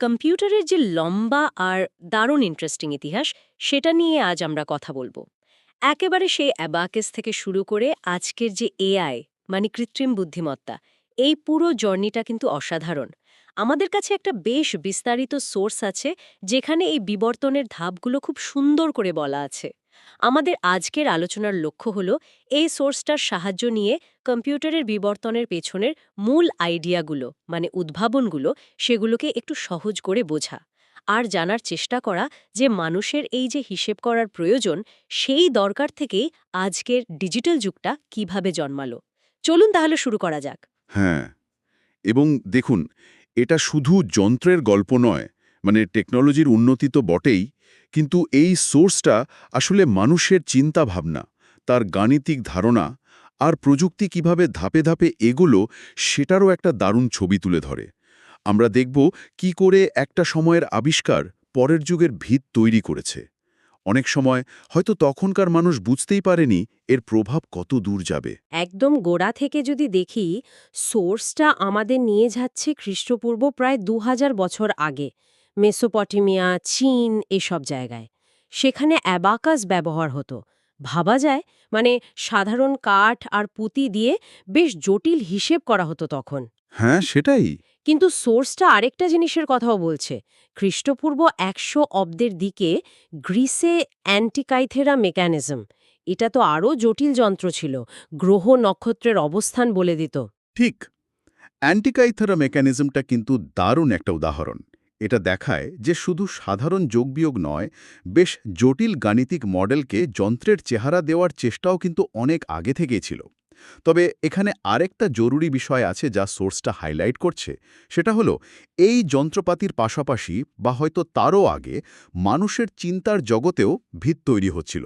কম্পিউটারের যে লম্বা আর দারুণ ইন্টারেস্টিং ইতিহাস, সেটা নিয়ে আজ আমরা কথা বলব। একেবারে সেই অ্যাবাকেস থেকে শুরু করে আজকের যে এআই মানে কৃত্রিম বুদ্ধিমত্তা, এই পুরো জার্নিটা কিন্তু অসাধারণ। আমাদের কাছে একটা বেশ বিস্তারিত সোর্স আছে, যেখানে এই বিবর্তনের ধাপগুলো খুব সুন্দর করে বলা আছে। আমাদের আজকের আলোচনার লক্ষ্য হলো এই সোর্সটার সাহায্য নিয়ে কম্পিউটারের বিবর্তনের পেছনের মূল আইডিয়াগুলো মানে উদ্ভাবনগুলো, সেগুলোকে একটু সহজ করে বোঝা। আর জানার চেষ্টা করা যে মানুষের এই যে হিসেব করার প্রয়োজন, সেই দরকার থেকেই আজকের ডিজিটাল যুগটা কীভাবে জন্মালো। চলুন তাহলে শুরু করা যাক। হ্যাঁ এবং দেখুন, এটা শুধু যন্ত্রের গল্প নয় মানে টেকনোলজির উন্নতি তো বটেই কিন্তু এই সোর্সটা আসলে মানুষের চিন্তা ভাবনা তার গাণিতিক ধারণা আর প্রযুক্তি কীভাবে ধাপে ধাপে এগুলো সেটারও একটা দারুণ ছবি তুলে ধরে। আমরা দেখব কি করে একটা সময়ের আবিষ্কার পরের যুগের ভিত তৈরি করেছে। অনেক সময় হয়তো তখনকার মানুষ বুঝতেই পারেনি এর প্রভাব কত দূর যাবে। একদম গোড়া থেকে যদি দেখি, সোর্সটা আমাদের নিয়ে যাচ্ছে খ্রিস্টপূর্ব প্রায় দু হাজার বছর আগে। মেসোপটেমিয়া চীন এসব জায়গায়। সেখানে অ্যাবাকাস ব্যবহার হতো। ভাবা যায় মানে সাধারণ কাঠ আর পুঁতি দিয়ে বেশ জটিল হিসেব করা হতো তখন। হ্যাঁ সেটাই। কিন্তু সোর্সটা আরেকটা জিনিসের কথাও বলছে। খ্রিস্টপূর্ব একশো অব্দের দিকে গ্রিসে অ্যান্টিকাইথেরা মেকানিজম। এটা তো আরও জটিল যন্ত্র ছিল গ্রহ নক্ষত্রের অবস্থান বলে দিত। ঠিক। অ্যান্টিকাইথেরা মেকানিজমটা কিন্তু দারুণ একটা উদাহরণ। এটা দেখায় যে শুধু সাধারণ যোগবিয়োগ নয়, বেশ জটিল গাণিতিক মডেলকে যন্ত্রের চেহারা দেওয়ার চেষ্টাও কিন্তু অনেক আগে থেকেই ছিল। তবে এখানে আরেকটা জরুরি বিষয় আছে যা সোর্সটা হাইলাইট করছে, সেটা হলো এই যন্ত্রপাতির পাশাপাশি বা হয়তো তারও আগে মানুষের চিন্তার জগতেও ভিত তৈরি হচ্ছিল।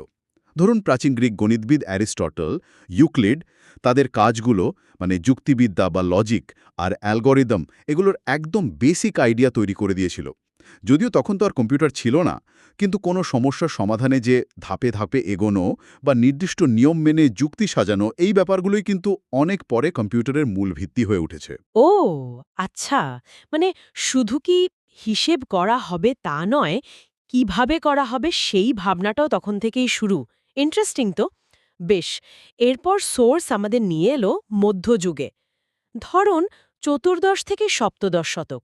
ধরুন প্রাচীন গ্রিক গণিতবিদ অ্যারিস্টটল, ইউক্লিড তাদের কাজগুলো মানে যুক্তিবিদ্যা বা লজিক আর অ্যালগোরিদম এগুলোর একদম বেসিক আইডিয়া তৈরি করে দিয়েছিল। যদিও তখন তো আর কম্পিউটার ছিল না, কিন্তু কোনো সমস্যার সমাধানে যে ধাপে ধাপে এগোনো বা নির্দিষ্ট নিয়ম মেনে যুক্তি সাজানো এই ব্যাপারগুলোই কিন্তু অনেক পরে কম্পিউটারের মূল ভিত্তি হয়ে উঠেছে। ও আচ্ছা। মানে শুধু কি হিসেব করা হবে তা নয়, কীভাবে করা হবে সেই ভাবনাটাও তখন থেকেই শুরু। ইন্টারেস্টিং তো। বেশ, এরপর সোর্স আমাদের নিয়ে এলো মধ্যযুগে। ধরুন, চতুর্দশ থেকে সপ্তদশ শতক।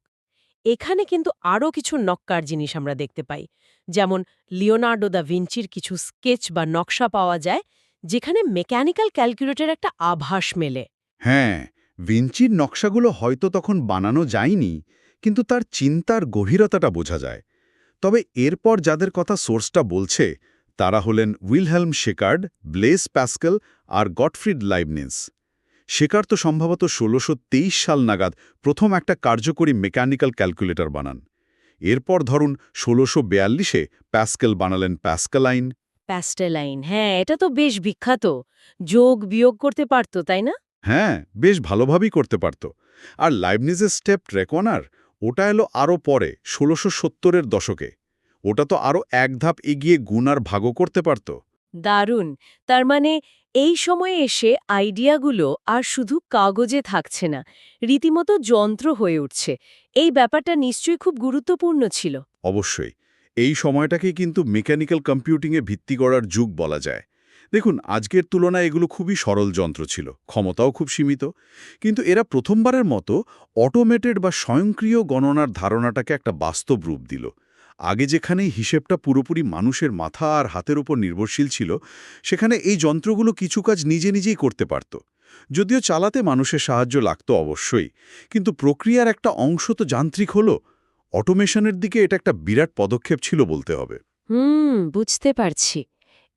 এখানে কিন্তু আরও কিছু নক্কার জিনিস আমরা দেখতে পাই। যেমন, লিওনার্ডো দা ভিঞ্চির কিছু স্কেচ বা নকশা পাওয়া যায়, যেখানে মেকানিক্যাল ক্যালকুলেটর একটা আভাস মেলে। হ্যাঁ ভিঞ্চির নকশাগুলো হয়তো তখন বানানো যায়নি, কিন্তু তার চিন্তার গভীরতাটা বোঝা যায়। তবে এরপর যাদের কথা সোর্সটা বলছে তারা হলেন উইলহেলম শেকার্ড ব্লেস প্যাসকেল আর গটফ্রিড লাইবনেস শেকার তো সম্ভবত ষোলোশো সাল নাগাদ প্রথম একটা কার্যকরী মেকানিক্যাল ক্যালকুলেটর বানান। এরপর ধরুন ষোলোশো বিয়াল্লিশে প্যাসকেল বানালেন প্যাসকেলাইন। প্যাস্টেলাইন হ্যাঁ এটা তো বেশ বিখ্যাত। যোগ বিয়োগ করতে পারত তাই না? হ্যাঁ বেশ ভালোভাবেই করতে পারত। আর লাইবনিজের স্টেপ ট্রেকনার ওটা এলো আরও পরে ষোলোশো সত্তরের দশকে। ওটা তো আরও এক ধাপ এগিয়ে গুণ আর ভাগও করতে পারত। দারুণ। তার মানে এই সময়ে এসে আইডিয়াগুলো আর শুধু কাগজে থাকছে না রীতিমতো যন্ত্র হয়ে উঠছে। এই ব্যাপারটা নিশ্চয়ই খুব গুরুত্বপূর্ণ ছিল। অবশ্যই। এই সময়টাকে কিন্তু মেকানিক্যাল কম্পিউটিংয়ে ভিত্তি করার যুগ বলা যায়। দেখুন আজকের তুলনায় এগুলো খুবই সরল যন্ত্র ছিল ক্ষমতাও খুব সীমিত। কিন্তু এরা প্রথমবারের মতো অটোমেটেড বা স্বয়ংক্রিয় গণনার ধারণাটাকে একটা বাস্তব রূপ দিল। আগে যেখানে হিসেবটা পুরোপুরি মানুষের মাথা আর হাতের উপর নির্ভরশীল ছিল, সেখানে এই যন্ত্রগুলো কিছু কাজ নিজে নিজেই করতে পারত। যদিও চালাতে মানুষের সাহায্য লাগতো অবশ্যই, কিন্তু প্রক্রিয়ার একটা অংশ তো যান্ত্রিক হলো। অটোমেশনের দিকে এটা একটা বিরাট পদক্ষেপ ছিল বলতে হবে। হুম, বুঝতে পারছি।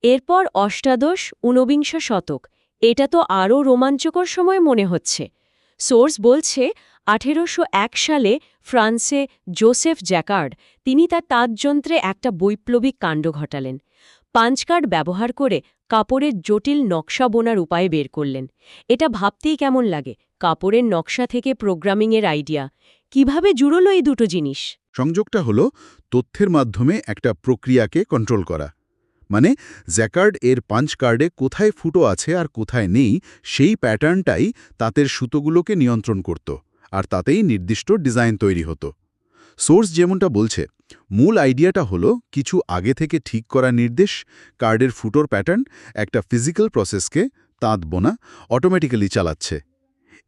এরপর অষ্টাদশ, ঊনবিংশ শতক। এটা তো আরও রোমাঞ্চকর সময় মনে হচ্ছে। সোর্স বলছে, আঠেরোশো এক সালে ফ্রান্সে জোসেফ জ্যাকার্ড, তিনি তার তাঁতযন্ত্রে একটা বৈপ্লবিক কাণ্ড ঘটালেন। পাঞ্চকার্ড ব্যবহার করে কাপড়ের জটিল নকশা বোনার উপায় বের করলেন। এটা ভাবতেই কেমন লাগে, কাপড়ের নকশা থেকে প্রোগ্রামিংয়ের আইডিয়া। কীভাবে জুড়ল এই দুটো জিনিস? সংযোগটা হলো, তথ্যের মাধ্যমে একটা প্রক্রিয়াকে কন্ট্রোল করা। মানে জ্যাকার্ড এর পাঞ্চ কার্ডে কোথায় ফুটো আছে আর কোথায় নেই, সেই প্যাটার্নটাই তাঁতের সুতোগুলোকে নিয়ন্ত্রণ করত আর তাতেই নির্দিষ্ট ডিজাইন তৈরি হতো। সোর্স যেমনটা বলছে, মূল আইডিয়াটা হলো কিছু আগে থেকে ঠিক করা নির্দেশ, কার্ডের ফুটোর প্যাটার্ন, একটা ফিজিক্যাল প্রসেসকে তাঁত বোনা অটোমেটিক্যালি চালাচ্ছে।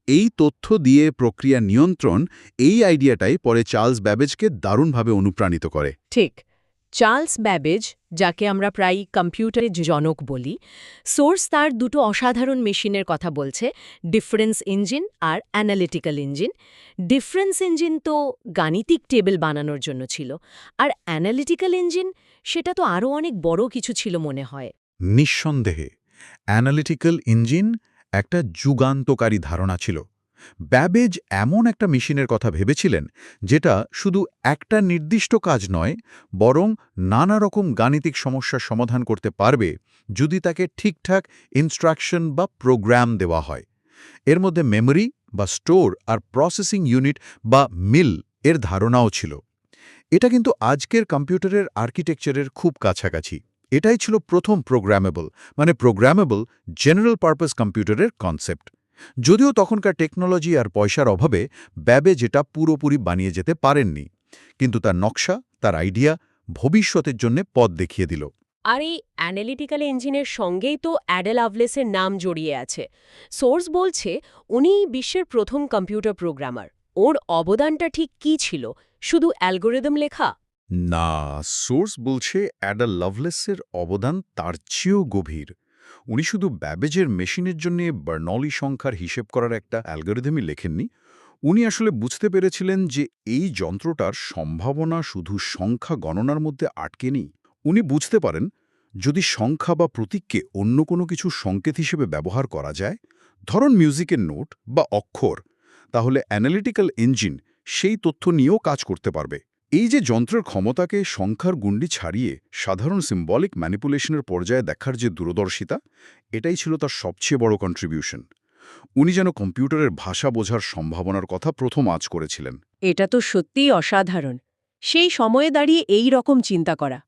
এই তথ্য দিয়ে প্রক্রিয়া নিয়ন্ত্রণ এই আইডিয়াটাই পরে চার্লস ব্যাবেজকে দারুণভাবে অনুপ্রাণিত করে। ঠিক। চার্লস ব্যাবেজ, যাকে আমরা প্রায় কম্পিউটারের জনক বলি, সোর্স তার দুটো অসাধারণ মেশিনের কথা বলছে, ডিফারেন্স ইঞ্জিন আর অ্যানালিটিক্যাল ইঞ্জিন। ডিফারেন্স ইঞ্জিন তো গাণিতিক টেবিল বানানোর জন্য ছিল, আর অ্যানালিটিক্যাল ইঞ্জিন সেটা তো আরও অনেক বড় কিছু ছিল মনে হয়। নিঃসন্দেহে, অ্যানালিটিক্যাল ইঞ্জিন একটা যুগান্তকারী ধারণা ছিল ব্যাবেজ এমন একটা মেশিনের কথা ভেবেছিলেন, যেটা শুধু একটা নির্দিষ্ট কাজ নয়, বরং নানা রকম গাণিতিক সমস্যার সমাধান করতে পারবে যদি তাকে ঠিকঠাক ইনস্ট্রাকশন বা প্রোগ্রাম দেওয়া হয়। এর মধ্যে মেমরি বা স্টোর আর প্রসেসিং ইউনিট বা মিল এর ধারণাও ছিল। এটা কিন্তু আজকের কম্পিউটারের আর্কিটেকচারের খুব কাছাকাছি। এটাই ছিল প্রথম প্রোগ্রামেবল মানে প্রোগ্রামেবল, জেনারেল পারপাস কম্পিউটারের কনসেপ্ট। যদিও তখনকার টেকনোলজি আর পয়সার অভাবে ব্যাবে যেটা পুরোপুরি বানিয়ে যেতে পারেননি। কিন্তু তার নকশা তার আইডিয়া ভবিষ্যতের জন্য পথ দেখিয়ে দিল। আর এই অ্যানালিটিক্যাল ইঞ্জিনের সঙ্গেই তো অ্যাডেল আভলেসের নাম জড়িয়ে আছে। সোর্স বলছে উনি বিশ্বের প্রথম কম্পিউটার প্রোগ্রামার। ওর অবদানটা ঠিক কী ছিল? শুধু অ্যালগোরিদম লেখা? না সোর্স বলছে অ্যাডা লাভলেসের অবদান তার চেয়েও গভীর। উনি শুধু ব্যাবেজের মেশিনের জন্য বার্নলি সংখ্যার হিসেব করার একটা অ্যালগোরিদমই লেখেননি। উনি আসলে বুঝতে পেরেছিলেন যে এই যন্ত্রটার সম্ভাবনা শুধু সংখ্যা গণনার মধ্যে আটকে নেই। উনি বুঝতে পারেন, যদি সংখ্যা বা প্রতীককে অন্য কোনো কিছু সংকেত হিসেবে ব্যবহার করা যায়, ধরুন মিউজিকের নোট বা অক্ষর, তাহলে অ্যানালিটিক্যাল ইঞ্জিন সেই তথ্য নিয়েও কাজ করতে পারবে। এই যে যন্ত্রের ক্ষমতাকে সংখ্যার গুণ্ডি ছাড়িয়ে সাধারণ সিম্বলিক ম্যানিপুলেশনের পর্যায়ে দেখার যে দূরদর্শিতা, এটাই ছিল তার সবচেয়ে বড় কন্ট্রিবিউশন উনি যেন কম্পিউটারের ভাষা বোঝার সম্ভাবনার কথা প্রথম আজ করেছিলেন। এটা তো সত্যিই অসাধারণ। সেই সময়ে দাঁড়িয়ে এই রকম চিন্তা করা।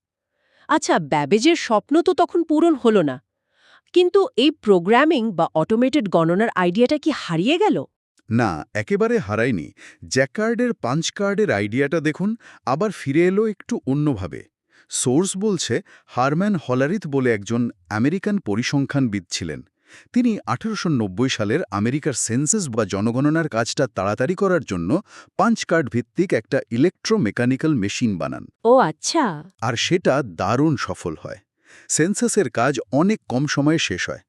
আচ্ছা ব্যাবেজের স্বপ্ন তো তখন পূরণ হলো না। কিন্তু এই প্রোগ্রামিং বা অটোমেটেড গণনার আইডিয়াটা কি হারিয়ে গেল? না একেবারে হারায়নি। জ্যাকার্ডের পাঞ্চ কার্ডের আইডিয়াটা দেখুন আবার ফিরে এলো একটু অন্যভাবে। সোর্স বলছে হারম্যান হলারিথ বলে একজন আমেরিকান পরিসংখ্যানবিদ ছিলেন। তিনি আঠেরোশো নব্বই সালের আমেরিকার সেন্সেস বা জনগণনার কাজটা তাড়াতাড়ি করার জন্য পাঞ্চ কার্ড ভিত্তিক একটা ইলেকট্রোমেকানিক্যাল মেশিন বানান। ও আচ্ছা। আর সেটা দারুণ সফল হয়। সেন্সাসের কাজ অনেক কম সময়ে শেষ হয়।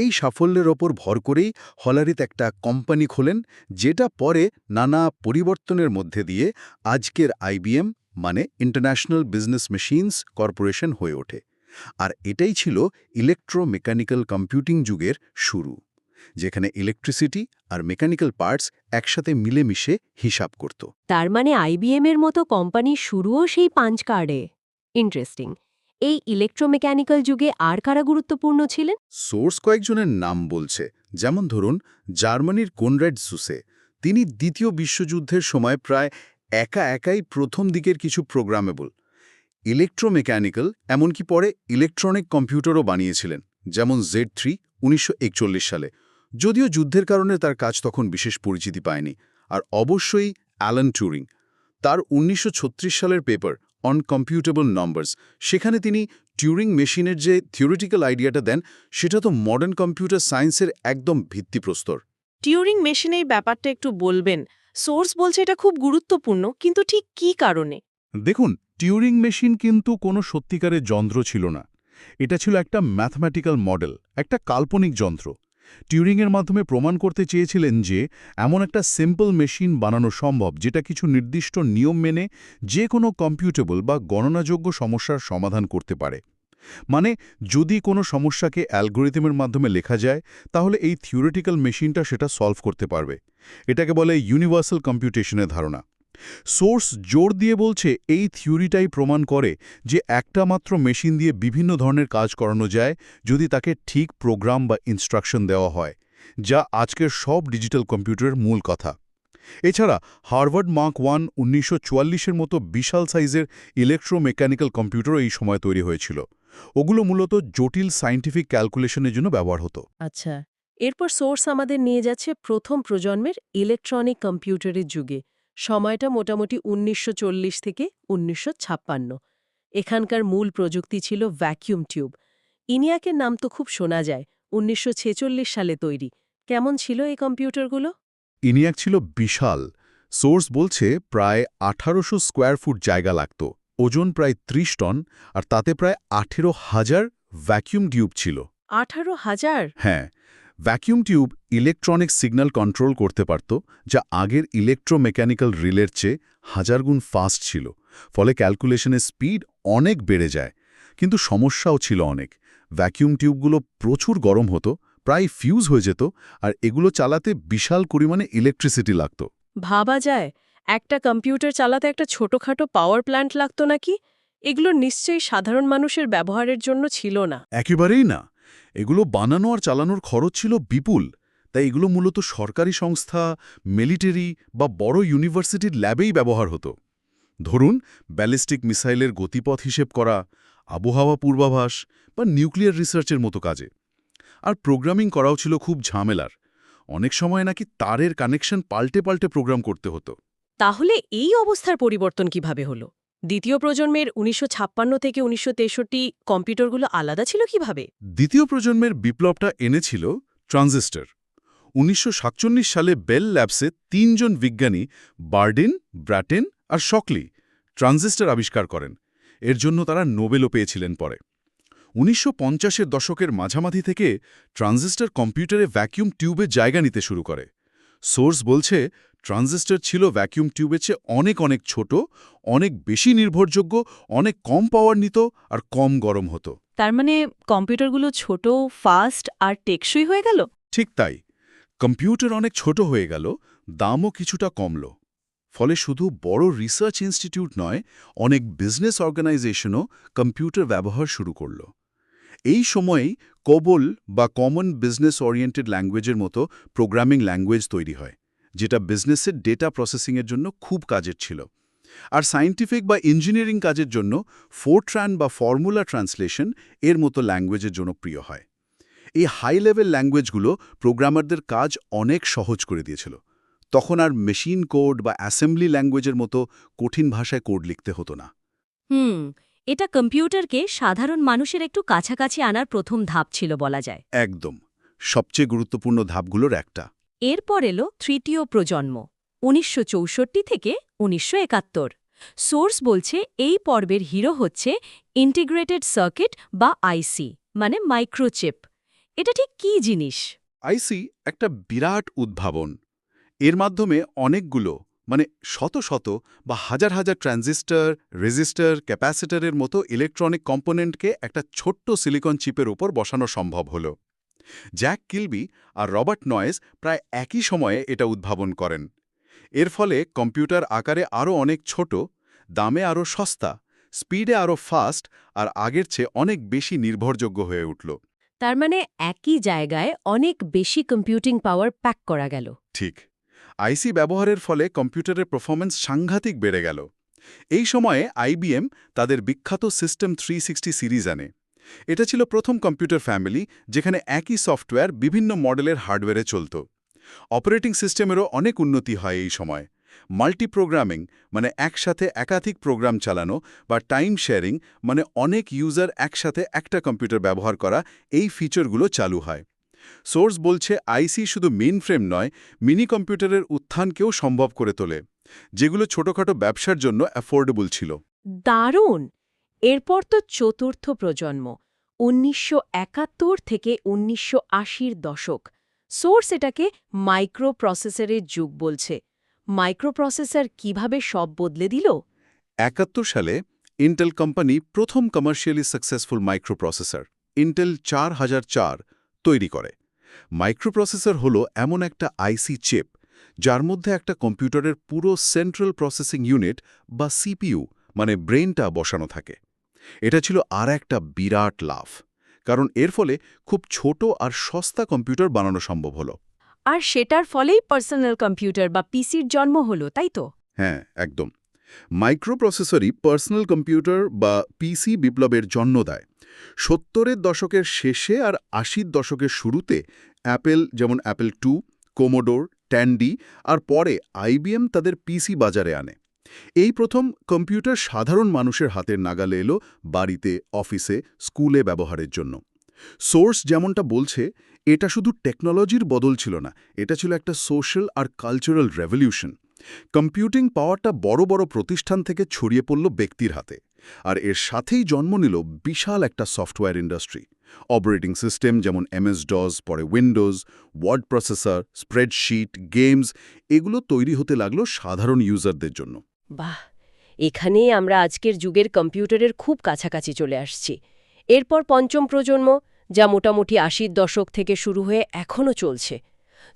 এই সাফল্যের ওপর ভর করেই হলারিত একটা কোম্পানি খোলেন, যেটা পরে নানা পরিবর্তনের মধ্যে দিয়ে আজকের আইবিএম মানে ইন্টারন্যাশনাল বিজনেস মেশিনস কর্পোরেশন হয়ে ওঠে। আর এটাই ছিল ইলেকট্রোমেকানিক্যাল কম্পিউটিং যুগের শুরু, যেখানে ইলেকট্রিসিটি আর মেকানিক্যাল পার্টস একসাথে মিলেমিশে হিসাব করত। তার মানে আইবিএম এর মতো কোম্পানি শুরুও সেই পাঞ্চ কার্ডে। ইন্টারেস্টিং এই ইলেকট্রোমেকানিক্যাল যুগে আর কারা গুরুত্বপূর্ণ ছিলেন? সোর্স কয়েকজনের নাম বলছে। যেমন ধরুন, জার্মানির কোনরেড সুসে তিনি দ্বিতীয় বিশ্বযুদ্ধের সময় প্রায় একা একাই প্রথম দিকের কিছু প্রোগ্রামেবল ইলেকট্রোমেকানিক্যাল এমনকি পরে ইলেকট্রনিক কম্পিউটারও বানিয়েছিলেন, যেমন জেড থ্রি উনিশশো একচল্লিশ সালে। যদিও যুদ্ধের কারণে তার কাজ তখন বিশেষ পরিচিতি পায়নি। আর অবশ্যই অ্যালান টুরিং। তার উনিশশো ছত্রিশ সালের পেপার অন কম্পিউটেবল নম্বরস সেখানে তিনি টিউরিং মেশিনের যে থিওরিটিক্যাল আইডিয়াটা দেন সেটা তো মডার্ন কম্পিউটার সায়েন্সের একদম ভিত্তিপ্রস্তর। টিউরিং মেশিনে এই ব্যাপারটা একটু বলবেন। সোর্স বলছে এটা খুব গুরুত্বপূর্ণ কিন্তু ঠিক কী কারণে? দেখুন টিউরিং মেশিন কিন্তু কোনো সত্যিকারের যন্ত্র ছিল না। এটা ছিল একটা ম্যাথমেটিক্যাল মডেল একটা কাল্পনিক যন্ত্র। টিউরিংয়ের মাধ্যমে প্রমাণ করতে চেয়েছিলেন যে, এমন একটা সিম্পল মেশিন বানানো সম্ভব যেটা কিছু নির্দিষ্ট নিয়ম মেনে যে কোনো কম্পিউটেবল বা গণনাযোগ্য সমস্যার সমাধান করতে পারে। মানে যদি কোনো সমস্যাকে অ্যালগোরিদমের মাধ্যমে লেখা যায়, তাহলে এই থিওরিটিক্যাল মেশিনটা সেটা সলভ করতে পারবে। এটাকে বলে ইউনিভার্সাল কম্পিউটেশনের ধারণা। সোর্স জোর দিয়ে বলছে এই থিওরিটাই প্রমাণ করে যে একটা মাত্র মেশিন দিয়ে বিভিন্ন ধরনের কাজ করানো যায় যদি তাকে ঠিক প্রোগ্রাম বা ইনস্ট্রাকশন দেওয়া হয়, যা আজকের সব ডিজিটাল কম্পিউটারের মূল কথা। এছাড়া হার্ভার্ড মার্ক ওয়ান উনিশশো চুয়াল্লিশের মতো বিশাল সাইজের ইলেকট্রোমেকানিক্যাল কম্পিউটারও এই সময় তৈরি হয়েছিল। ওগুলো মূলত জটিল সায়েন্টিফিক ক্যালকুলেশনের জন্য ব্যবহার হতো। আচ্ছা এরপর সোর্স আমাদের নিয়ে যাচ্ছে প্রথম প্রজন্মের ইলেকট্রনিক কম্পিউটারের যুগে। সময়টা মোটামুটি উনিশশো চল্লিশ থেকে উনিশশো ছাপ্পান্ন। এখানকার মূল প্রযুক্তি ছিল ভ্যাকিউম টিউব। ইনিয়াকের নাম তো খুব শোনা যায় উনিশশো ছেচল্লিশ সালে তৈরি। কেমন ছিল এই কম্পিউটারগুলো? ইনিয়াক ছিল বিশাল। সোর্স বলছে প্রায় আঠারোশো স্কোয়ার ফুট জায়গা লাগত ওজন প্রায় ত্রিশ টন আর তাতে প্রায় আঠেরো হাজার ভ্যাকিউম টিউব ছিল। আঠারো হাজার? হ্যাঁ vacuum tube electronic signal control করতে পারত যা আগের ইলেকট্রোমেকানিক্যাল রিলের চেয়ে হাজার গুণ ফাস্ট ছিল ফলে ক্যালকুলেশনের স্পিড অনেক বেড়ে যায়। কিন্তু সমস্যাও ছিল অনেক। ভ্যাকিউম টিউবগুলো প্রচুর গরম হতো প্রায় ফিউজ হয়ে যেত আর এগুলো চালাতে বিশাল পরিমাণে ইলেকট্রিসিটি লাগত। ভাবা যায় একটা কম্পিউটার চালাতে একটা ছোটখাটো পাওয়ার প্ল্যান্ট লাগতো নাকি? এগুলো নিশ্চয়ই সাধারণ মানুষের ব্যবহারের জন্য ছিল না। একেবারেই না। এগুলো বানানো আর চালানোর খরচ ছিল বিপুল। তাই এগুলো মূলত সরকারি সংস্থা, মিলিটারি বা বড় ইউনিভার্সিটির ল্যাবেই ব্যবহার হতো। ধরুন, ব্যালিস্টিক মিসাইলের গতিপথ হিসেব করা, আবহাওয়া পূর্বাভাস বা নিউক্লিয়ার রিসার্চের মতো কাজে। আর প্রোগ্রামিং করাও ছিল খুব ঝামেলার। অনেক সময় নাকি তারের কানেকশন পাল্টে পাল্টে প্রোগ্রাম করতে হতো। তাহলে এই অবস্থার পরিবর্তন কীভাবে হলো? দ্বিতীয় প্রজন্মের উনিশশো ছাপ্পান্ন থেকে উনিশশো তেষট্টি কম্পিউটারগুলো আলাদা ছিল কীভাবে? দ্বিতীয় প্রজন্মের বিপ্লবটা এনেছিল ট্রানজিস্টর। উনিশশো সাতচল্লিশ সালে বেল ল্যাবসে তিনজন বিজ্ঞানী বার্ডিন, ব্র্যাটেন আর শকলি ট্রানজিস্টর আবিষ্কার করেন। এর জন্য তারা নোবেলও পেয়েছিলেন পরে। উনিশশো পঞ্চাশের দশকের মাঝামাঝি থেকে ট্রানজিস্টর কম্পিউটারে ভ্যাকিউম টিউবে জায়গা নিতে শুরু করে। সোর্স বলছে ট্রানজিস্টর ছিল ভ্যাকিউম টিউবের চেয়ে অনেক অনেক ছোট অনেক বেশি নির্ভরযোগ্য অনেক কম পাওয়ার নিত আর কম গরম হতো। তার মানে কম্পিউটারগুলো ছোট ফাস্ট আর টেকসই হয়ে গেল? ঠিক তাই। কম্পিউটার অনেক ছোট হয়ে গেল দামও কিছুটা কমল। ফলে শুধু বড় রিসার্চ ইনস্টিটিউট নয় অনেক বিজনেস অর্গানাইজেশনও কম্পিউটার ব্যবহার শুরু করল। এই সময়েই কোবল বা কমন বিজনেস ওরিয়েন্টেড ল্যাঙ্গুয়েজের মতো প্রোগ্রামিং ল্যাঙ্গুয়েজ তৈরি হয়। যেটা বিজনেসের ডেটা প্রসেসিংয়ের জন্য খুব কাজের ছিল। আর সায়েন্টিফিক বা ইঞ্জিনিয়ারিং কাজের জন্য ফোরট্রান বা ফর্মুলা ট্রান্সলেশন এর মতো ল্যাঙ্গুয়েজের জনপ্রিয় হয়। এই হাই লেভেল ল্যাঙ্গুয়েজগুলো প্রোগ্রামারদের কাজ অনেক সহজ করে দিয়েছিল। তখন আর মেশিন কোড বা অ্যাসেম্বলি ল্যাঙ্গুয়েজের মতো কঠিন ভাষায় কোড লিখতে হতো না। হুম এটা কম্পিউটারকে সাধারণ মানুষের একটু কাছাকাছি আনার প্রথম ধাপ ছিল বলা যায়। একদম সবচেয়ে গুরুত্বপূর্ণ ধাপগুলোর একটা। এরপর এলো তৃতীয় প্রজন্ম, উনিশশো চৌষট্টি থেকে উনিশশো একাত্তর। সোর্স বলছে এই পর্বের হিরো হচ্ছে ইন্টিগ্রেটেড সার্কিট বা আইসি মানে মাইক্রোচিপ। এটা ঠিক কী জিনিস? আইসি একটা বিরাট উদ্ভাবন। এর মাধ্যমে অনেকগুলো মানে শত শত বা হাজার হাজার ট্রানজিস্টর, রেজিস্টার, ক্যাপাসিটরের মতো ইলেকট্রনিক কম্পোনেন্টকে একটা ছোট্ট সিলিকন চিপের উপর বসানো সম্ভব হল। জ্যাক কিলবি আর রবার্ট নয়েস প্রায় একই সময়ে এটা উদ্ভাবন করেন। এর ফলে কম্পিউটার আকারে আরও অনেক ছোট দামে আরও সস্তা স্পিডে আরও ফাস্ট আর আগের চেয়ে অনেক বেশি নির্ভরযোগ্য হয়ে উঠল। তার মানে একই জায়গায় অনেক বেশি কম্পিউটিং পাওয়ার প্যাক করা গেল। ঠিক। আইসি ব্যবহারের ফলে কম্পিউটারের পারফরমেন্স সাংঘাতিক বেড়ে গেল। এই সময়ে আইবিএম তাদের বিখ্যাত সিস্টেম থ্রি সিরিজ আনে। এটা ছিল প্রথম কম্পিউটার ফ্যামিলি যেখানে একই সফটওয়্যার বিভিন্ন মডেলের হার্ডওয়্যারে চলত। অপারেটিং সিস্টেমেরও অনেক উন্নতি হয় এই সময়। মাল্টি প্রোগ্রামিং মানে একসাথে একাধিক প্রোগ্রাম চালানো বা টাইম শেয়ারিং মানে অনেক ইউজার একসাথে একটা কম্পিউটার ব্যবহার করা, এই ফিচারগুলো চালু হয়। সোর্স বলছে, আইসি শুধু মেইন ফ্রেম নয়, মিনি কম্পিউটারের উত্থানকেও সম্ভব করে তোলে, যেগুলো ছোটখাটো ব্যবসার জন্য অ্যাফোর্ডেবল ছিল। দারুণ! এরপর তো চতুর্থ প্রজন্ম, উনিশশো একাত্তর থেকে উনিশশো আশির দশক। সোর্স এটাকে মাইক্রো প্রসেসরের যুগ বলছে। মাইক্রোপ্রসেসর কীভাবে সব বদলে দিল? একাত্তর সালে ইন্টেল কোম্পানি প্রথম কমার্শিয়ালি সাকসেসফুল মাইক্রোপ্রসেসর ইন্টেল চার হাজার চার, তৈরি করে। মাইক্রোপ্রসেসর হল এমন একটা আইসি চিপ, যার মধ্যে একটা কম্পিউটারের পুরো সেন্ট্রাল প্রসেসিং ইউনিট বা সিপিইউ মানে ব্রেনটা বসানো থাকে। এটা ছিল আর একটা বিরাট লাভ কারণ এর ফলে খুব ছোট আর সস্তা কম্পিউটার বানানো সম্ভব হলো। আর সেটার ফলেই পার্সোনাল কম্পিউটার বা পিসির জন্ম হলো তাই তো? হ্যাঁ একদম। মাইক্রোপ্রসেসরই পার্সোনাল কম্পিউটার বা পিসি বিপ্লবের জন্ম দেয়। সত্তরের দশকের শেষে আর আশির দশকের শুরুতে অ্যাপেল যেমন অ্যাপেল টু কোমোডোর ট্যান্ডি আর পরে আইবিএম তাদের পিসি বাজারে আনে। এই প্রথম কম্পিউটার সাধারণ মানুষের হাতের নাগালে এলো বাড়িতে, অফিসে, স্কুলে ব্যবহারের জন্য। সোর্স যেমনটা বলছে, এটা শুধু টেকনোলজির বদল ছিল না, এটা ছিল একটা সোশ্যাল আর কালচারাল রেভলিউশন। কম্পিউটিং পাওয়ারটা বড় বড় প্রতিষ্ঠান থেকে ছড়িয়ে পড়ল ব্যক্তির হাতে। আর এর সাথেই জন্ম নিল বিশাল একটা সফটওয়্যার ইন্ডাস্ট্রি। অপারেটিং সিস্টেম যেমন এমএস ডস, পরে Windows, word processor, spreadsheet, games, এগুলো তৈরি হতে লাগল সাধারণ ইউজারদের জন্য। বাহ, এখানেই আমরা আজকের যুগের কম্পিউটারের খুব কাছাকাছি চলে আসছি। এরপর পঞ্চম প্রজন্ম, যা মোটামুটি আশির দশক থেকে শুরু হয়ে এখনও চলছে।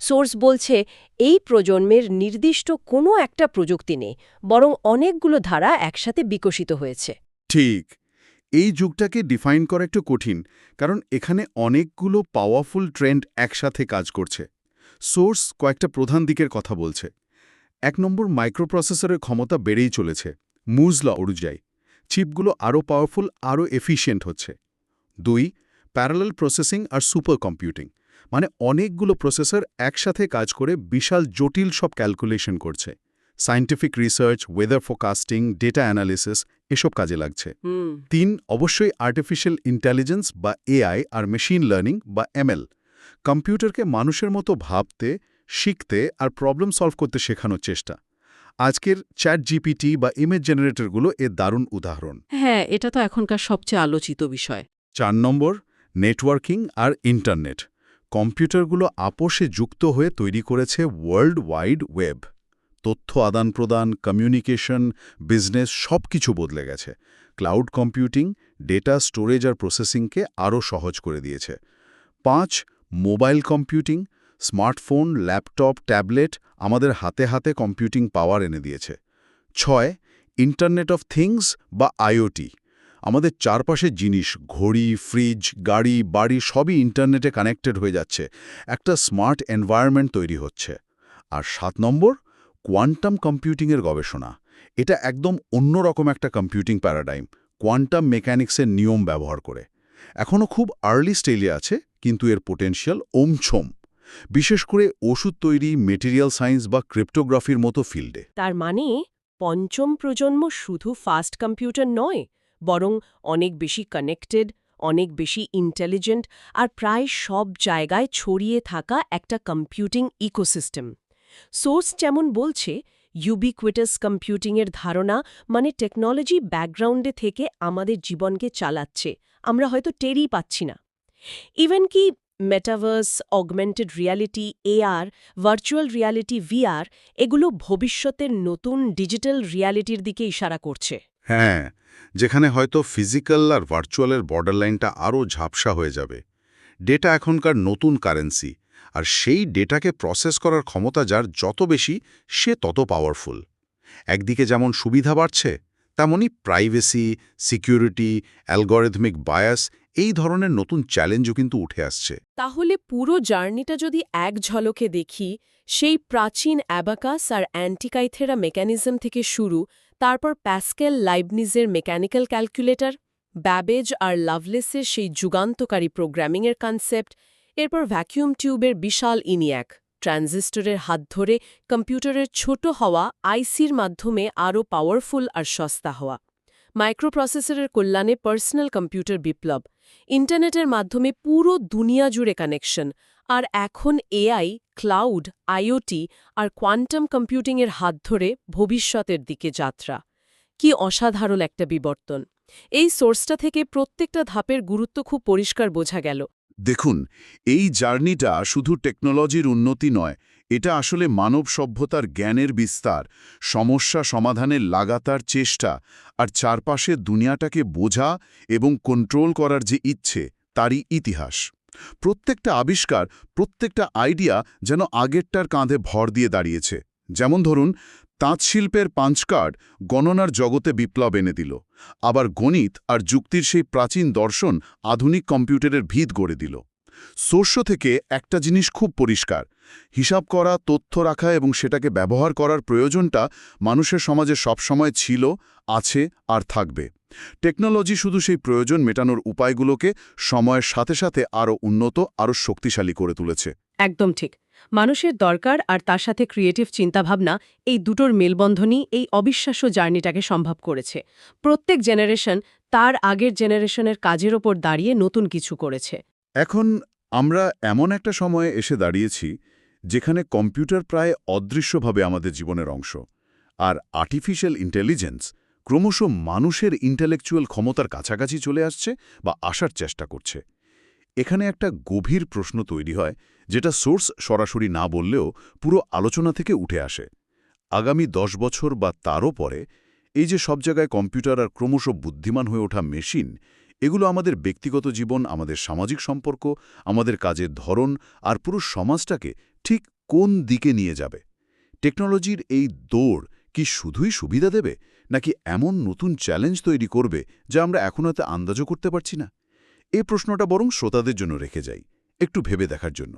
সোর্স বলছে, এই প্রজন্মের নির্দিষ্ট কোনো একটা প্রযুক্তি নেই, বরং অনেকগুলো ধারা একসাথে বিকশিত হয়েছে। ঠিক, এই যুগটাকে ডিফাইন করা একটু কঠিন, কারণ এখানে অনেকগুলো পাওয়ারফুল ট্রেন্ড একসাথে কাজ করছে। সোর্স কয়েকটা প্রধান দিকের কথা বলছে। এক নম্বর মাইক্রোপ্রসেসরের ক্ষমতা বেড়েই চলেছে মুজলা অনুযায়ী। চিপগুলো আরও পাওয়ারফুল আরও এফিশিয়েন্ট হচ্ছে। দুই প্যারালাল প্রসেসিং আর সুপার কম্পিউটিং মানে অনেকগুলো প্রসেসর একসাথে কাজ করে বিশাল জটিল সব ক্যালকুলেশন করছে। Scientific research weather forecasting data analysis এসব কাজে লাগছে। তিন অবশ্যই আর্টিফিশিয়াল ইন্টেলিজেন্স বা এআই আর মেশিন লার্নিং বা এমএল কম্পিউটারকে মানুষের মতো ভাবতে শিখতে আর প্রবলেম সলভ করতে শেখানোর চেষ্টা। আজকের চ্যাট জিপিটি বা ইমেজ জেনারেটরগুলো এর দারুণ উদাহরণ। হ্যাঁ এটা তো এখনকার সবচেয়ে আলোচিত বিষয়। চার নম্বর নেটওয়ার্কিং আর ইন্টারনেট কম্পিউটারগুলো আপোষে যুক্ত হয়ে তৈরি করেছে ওয়ার্ল্ড ওয়াইড ওয়েব তথ্য আদান-প্রদান কমিউনিকেশন বিজনেস সব কিছু বদলে গেছে। ক্লাউড কম্পিউটিং ডেটা স্টোরেজ আর প্রসেসিংকে আরও সহজ করে দিয়েছে। পাঁচ mobile computing smartphone, laptop, tablet আমাদের হাতে হাতে কম্পিউটিং পাওয়ার এনে দিয়েছে। ছয় ইন্টারনেট অফ থিংস বা আইওটি আমাদের চারপাশের জিনিস, ঘড়ি ফ্রিজ গাড়ি, বাড়ি সবই ইন্টারনেটে কানেক্টেড হয়ে যাচ্ছে। একটা স্মার্ট এনভায়রনমেন্ট তৈরি হচ্ছে। আর সাত নম্বর কোয়ান্টাম কম্পিউটিংয়ের গবেষণা। এটা একদম অন্যরকম একটা কম্পিউটিং প্যারাডাইম কোয়ান্টাম মেকানিক্সের নিয়ম ব্যবহার করে। এখনও খুব আর্লি স্টেজে আছে, কিন্তু এর পোটেনশিয়াল ওমছম। বিশেষ করে ওষুধ তৈরি মেটেরিয়াল সায়েন্স বা ক্রিপ্টোগ্রাফির মতো ফিল্ডে তার মানে পঞ্চম প্রজন্ম শুধু ফাস্ট কম্পিউটার নয়, বরং অনেক বেশি কানেক্টেড অনেক বেশি ইন্টেলিজেন্ট আর প্রায় সব জায়গায় ছড়িয়ে থাকা একটা কম্পিউটিং ইকোসিস্টেম সোর্স যেমন বলছে ইউবিকুইটাস কম্পিউটিংয়ের ধারণা মানে টেকনোলজি ব্যাকগ্রাউন্ডে থেকে আমাদের জীবনকে চালাচ্ছে, আমরা হয়তো টেরই পাচ্ছি না। ইভেন কি metaverse augmented reality AR virtual reality VR এগুলো ভবিষ্যতের নতুন ডিজিটাল রিয়ালিটির দিকে ইশারা করছে। হ্যাঁ যেখানে হয়তো ফিজিক্যাল আর ভার্চুয়ালের বর্ডারলাইনটা আরও ঝাপসা হয়ে যাবে। ডেটা এখনকার নতুন কারেন্সি আর সেই ডেটাকে প্রসেস করার ক্ষমতা যার যত বেশি, সে তত পাওয়ারফুল একদিকে যেমন সুবিধা বাড়ছে, তেমনই প্রাইভেসি সিকিউরিটি অ্যালগরিথমিক বায়াস এই ধরনের নতুন চ্যালেঞ্জও কিন্তু উঠে আসছে। তাহলে পুরো জার্নিটা যদি এক ঝলকে দেখি, সেই প্রাচীন অ্যাবাকাস আর অ্যান্টিকাইথেরা মেকানিজম থেকে শুরু, তারপর প্যাসকেল লাইবনিজের মেকানিক্যাল ক্যালকুলেটর ব্যাবেজ আর লাভলেসের সেই যুগান্তকারী প্রোগ্রামিংয়ের কনসেপ্ট এরপর ভ্যাকিউম টিউবের বিশাল ইনিয়াক ট্রানজিস্টরের হাত ধরে কম্পিউটারের ছোট হওয়া আইসির মাধ্যমে আরও পাওয়ারফুল আর সস্তা হওয়া। মাইক্রোপ্রসেসরের কল্যাণে পার্সোনাল কম্পিউটার বিপ্লব, ইন্টারনেটের মাধ্যমে পুরো দুনিয়া জুড়ে কানেকশন, আর এখন এআই, ক্লাউড, আইওটি আর কোয়ান্টাম কম্পিউটিংয়ের হাত ধরে ভবিষ্যতের দিকে যাত্রা। কি অসাধারণ একটা বিবর্তন। এই সোর্সটা থেকে প্রত্যেকটা ধাপের গুরুত্ব খুব পরিষ্কার বোঝা গেল। দেখুন, এই জার্নিটা শুধু টেকনোলজির উন্নতি নয় এটা আসলে মানব সভ্যতার জ্ঞানের বিস্তার, সমস্যা সমাধানের লাগাতার চেষ্টা আর চারপাশে দুনিয়াটাকে বোঝা এবং কন্ট্রোল করার যে ইচ্ছে, তারই ইতিহাস। প্রত্যেকটা আবিষ্কার, প্রত্যেকটা আইডিয়া যেন আগেরটার কাঁধে ভর দিয়ে দাঁড়িয়েছে। যেমন ধরুন তাঁতশিল্পের পাঞ্চকার্ড গণনার জগতে বিপ্লব এনে দিল। আবার গণিত আর যুক্তির সেই প্রাচীন দর্শন আধুনিক কম্পিউটারের ভিত গড়ে দিল। সোর্স থেকে একটা জিনিস খুব পরিষ্কার। হিসাব করা, তথ্য রাখা এবং সেটাকে ব্যবহার করার প্রয়োজনটা মানুষের সমাজে সবসময় ছিল, আছে আর থাকবে। টেকনোলজি শুধু সেই প্রয়োজন মেটানোর উপায়গুলোকে সময়ের সাথে সাথে আরও উন্নত আরও শক্তিশালী করে তুলেছে। একদম ঠিক। মানুষের দরকার আর তার সাথে ক্রিয়েটিভ চিন্তাভাবনা এই দুটোর মেলবন্ধনই এই অবিশ্বাস্য জার্নিটাকে সম্ভব করেছে। প্রত্যেক জেনারেশন তার আগের জেনারেশনের কাজের ওপর দাঁড়িয়ে নতুন কিছু করেছে। এখন আমরা এমন একটা সময়ে এসে দাঁড়িয়েছি যেখানে কম্পিউটার প্রায় অদৃশ্যভাবে আমাদের জীবনের অংশ। আর আর্টিফিশিয়াল ইন্টেলিজেন্স ক্রমশ মানুষের ইন্টেলেকচুয়াল ক্ষমতার কাছাকাছি চলে আসছে বা আসার চেষ্টা করছে। এখানে একটা গভীর প্রশ্ন তৈরি হয়, যেটা সোর্স সরাসরি না বললেও পুরো আলোচনা থেকে উঠে আসে। আগামী দশ বছর বা তারও পরে এই যে সব জায়গায় কম্পিউটার আর ক্রমশ বুদ্ধিমান হয়ে ওঠা মেশিন এগুলো আমাদের ব্যক্তিগত জীবন, আমাদের সামাজিক সম্পর্ক, আমাদের কাজের ধরন আর পুরো সমাজটাকে ঠিক কোন দিকে নিয়ে যাবে? টেকনোলজির এই দৌড় কি শুধুই সুবিধা দেবে, নাকি এমন নতুন চ্যালেঞ্জ তৈরি করবে যা আমরা এখন এতে আন্দাজও করতে পারছি না? এই প্রশ্নটা বরং শ্রোতাদের জন্য রেখে যাই, একটু ভেবে দেখার জন্য।